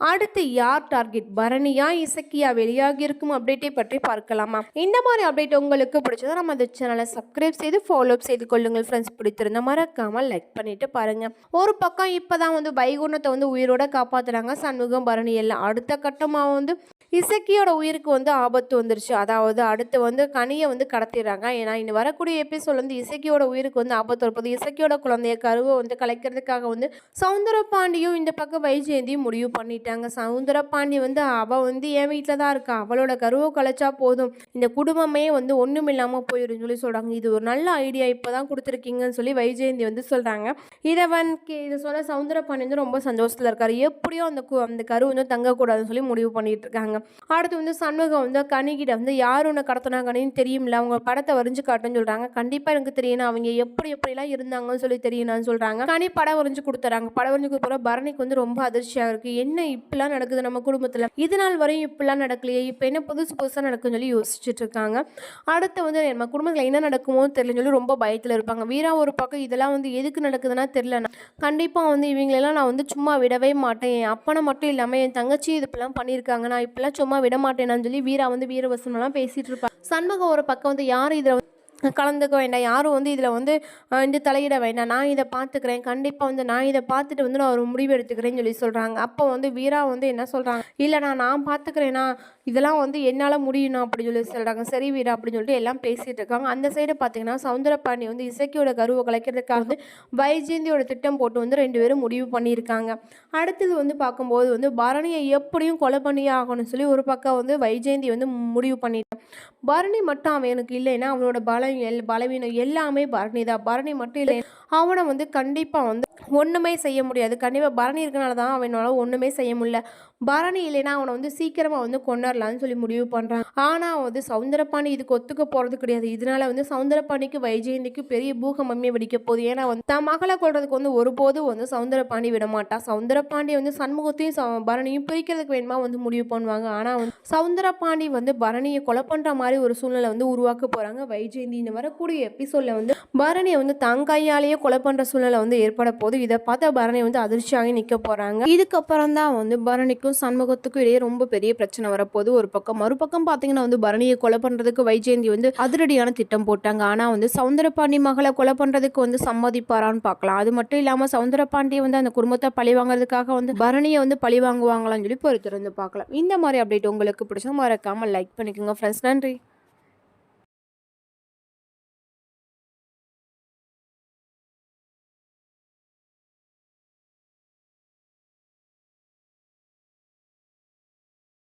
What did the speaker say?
அடுத்து யார் டார்கெட் பரணியா இசக்கியா வெளியாகி இருக்கும் அப்டேட்டை பற்றி பார்க்கலாமா? இந்த மாதிரி அப்டேட் உங்களுக்கு பிடிச்சதா நம்ம அந்த சேனலை சப்ஸ்கிரைப் செய்து ஃபாலோ செய்து கொள்ளுங்கள் ஃப்ரெண்ட்ஸ் பிடித்திருந்த மறக்காமல் லைக் பண்ணிட்டு பாருங்க. ஒரு பக்கம் இப்போதான் வந்து பைகுணத்தை வந்து உயிரோட காப்பாத்துறாங்க. சண்முகம் பரணி எல்லாம் அடுத்த கட்டமாக வந்து இசக்கியோட உயிருக்கு வந்து ஆபத்து வந்துருச்சு. அதாவது அடுத்து வந்து கனியை வந்து கடத்திடுறாங்க. ஏன்னா இனி வரக்கூடிய எபிசோட் வந்து இசக்கியோட உயிருக்கு வந்து ஆபத்து வரப்போது இசக்கியோட குழந்தைய கருவை வந்து கலைக்கிறதுக்காக வந்து சவுந்தர பாண்டியும் இந்த பக்கம் வைஜெயந்தியும் முடிவு பண்ணிட்டாங்க. சவுந்தர பாண்டி வந்து அவள் வந்து என் வீட்டில் தான் இருக்கா. அவளோட கருவை கலைச்சா போதும். இந்த குடும்பமே வந்து ஒன்றும் இல்லாமல் போயிடும் சொல்லி சொல்கிறாங்க இது ஒரு நல்ல ஐடியா இப்போ தான் கொடுத்துருக்கீங்கன்னு சொல்லி வைஜெயந்தி வந்து சொல்கிறாங்க இதை வந்து இதை சொல்ல சவுந்தர பாண்டி வந்து ரொம்ப சந்தோஷத்தில் இருக்காரு. எப்படியோ அந்த கு- அந்த கரு வந்து தங்கக்கூடாதுன்னு சொல்லி முடிவு பண்ணிட்டு இருக்காங்க. அடுத்து வந்து சண்முகம் வந்து கனிகிட்ட வந்து யார் உன்னை கடத்தினாங்கன்னு தெரியும்ல அவங்க படத்தை வரைஞ்சு காட்டுன்னு சொல்கிறாங்க கண்டிப்பாக எனக்கு தெரியணும் அவங்க எப்படி எப்படிலாம் இருந்தாங்கன்னு சொல்லி தெரியணும்னு சொல்கிறாங்க கனி படம் வரைஞ்சு கொடுத்துறாங்க. படம் வரைஞ்சு கொடுக்குற பரணிக்கு வந்து ரொம்ப அதிர்ச்சியாக இருக்குது என்ன இப்படிலாம் நடக்குது நம்ம குடும்பத்தில்? இது நாள் வரையும் இப்படிலாம் நடக்கலையே. இப்போ என்ன புதுசு புதுசாக நடக்குன்னு சொல்லி யோசிச்சுட்டு இருக்காங்க. அடுத்து வந்து நம்ம குடும்பத்தில் என்ன நடக்குமோ தெரியலன்னு சொல்லி ரொம்ப பயத்தில் இருப்பாங்க. வீரா ஒரு பக்கம் இதெல்லாம் வந்து எதுக்கு நடக்குதுன்னா தெரியல. கண்டிப்பாக வந்து இவங்களெல்லாம் நான் வந்து சும்மா விடவே மாட்டேன். என் அப்பனை மட்டும் இல்லாமல் என் தங்கச்சி இது இப்படிலாம் பண்ணியிருக்காங்க. நான் இப்பெல்லாம் சும்மா விட மாட்டேனான்னு சொல்லி வீரா வந்து வீரவசனம்லாம் பேசிகிட்டு இருப்பாங்க சண்முகம் ஒரு பக்கம் வந்து யார் இதில் கலந்துக்க வேண்டாம். யாரும் வந்து இதில் வந்து இந்த தலையிட வேண்டாம். நான் இதை பார்த்துக்கிறேன். கண்டிப்பாக வந்து நான் இதை பார்த்துட்டு வந்து நான் ஒரு முடிவு எடுத்துக்கிறேன்னு சொல்லி சொல்கிறாங்க அப்போ வந்து வீரா வந்து என்ன சொல்கிறாங்க இல்லைண்ணா நான் பார்த்துக்கிறேன்னா இதெல்லாம் வந்து என்னால் முடியணும் அப்படின்னு சொல்லி சொல்கிறாங்க சரி வீரா அப்படின்னு சொல்லிட்டு எல்லாம் பேசிகிட்டு இருக்காங்க. அந்த சைடு பார்த்தீங்கன்னா சவுந்தரபாண்டி வந்து இசைக்கியோட கருவை கலைக்கிறதுக்காக வந்து வைஜெயந்தியோட திட்டம் போட்டு வந்து ரெண்டு பேரும் முடிவு பண்ணியிருக்காங்க. அடுத்தது வந்து பார்க்கும்போது வந்து பரணியை எப்படியும் கொலை பண்ணியே ஆகணும்னு சொல்லி ஒரு பக்கம் வந்து வைஜெயந்தி வந்து முடிவு பண்ணிட்டான் பரணி மட்டும் அவனுக்கு இல்லைன்னா அவனோட பலம் எல் பலவீனம் எல்லாமே பரணி தான் பரணி மட்டும் இல்லை அவனை வந்து கண்டிப்பாக வந்து ஒன்றுமே செய்ய முடியாது. கண்டிப்பாக பரணி இருக்கனால தான் அவனால் ஒன்றுமே செய்ய முடியல. பரணி இல்லைன்னா அவனை வந்து சீக்கிரமாக வந்து கொண்டாடலான்னு சொல்லி முடிவு பண்ணுறான் ஆனால் வந்து சவுந்தரபாணி இதுக்கு ஒத்துக்க போகிறது கிடையாது. இதனால வந்து சவுந்தரபாணிக்கு வைஜெயந்திக்கு பெரிய பூகமமே வெடிக்க போகுது. ஏன்னா வந்து தன் மகளை கொள்றதுக்கு வந்து ஒருபோதும் வந்து சவுந்தரபாணி விடமாட்டான் சவுந்தரபாண்டி வந்து சண்முகத்தையும் ச- பரணியும் பிரிக்கிறதுக்கு வேணுமா வந்து முடிவு பண்ணுவாங்க. ஆனால் வந்து சவுந்தரபாண்டி வந்து பரணியை கொலை பண்ணுற மாதிரி ஒரு சூழ்நிலை வந்து உருவாக்க போகிறாங்க வைஜெயந்தி வரக்கூடிய எபிசோடில் வந்து பரணியை வந்து தங்கையாலேயே கொலை பண்ணுற சூழ்நிலை வந்து ஏற்பட இதை பார்த்தா பரணி வந்து அதிர்ச்சியாகி நிற்க போகிறாங்க இதுக்கப்புறம் தான் வந்து பரணிக்கும் சண்முகத்துக்கும் இடையே ரொம்ப பெரிய பிரச்சனை வரப்போகுது. ஒரு பக்கம் மறுபக்கம் பார்த்தீங்கன்னா வந்து பரணியை கொலை பண்ணுறதுக்கு வைஜெயந்தி வந்து அதிரடியான திட்டம் போட்டாங்க. ஆனால் வந்து சவுந்தரபாண்டி மகளை கொலை பண்ணுறதுக்கு வந்து சம்மதிப்பாரான்னு பார்க்கலாம் அது மட்டும் இல்லாமல் சவுந்தரபாண்டியை வந்து அந்த குடும்பத்தை பழி வாங்குறதுக்காக வந்து பரணியை வந்து பழி வாங்குவாங்களான்னு சொல்லி பொறுத்திருந்து பார்க்கலாம் இந்த மாதிரி அப்டேட் உங்களுக்கு பிடிச்சா மறக்காமல் லைக் பண்ணிக்கோங்க ஃப்ரெண்ட்ஸ் நன்றி.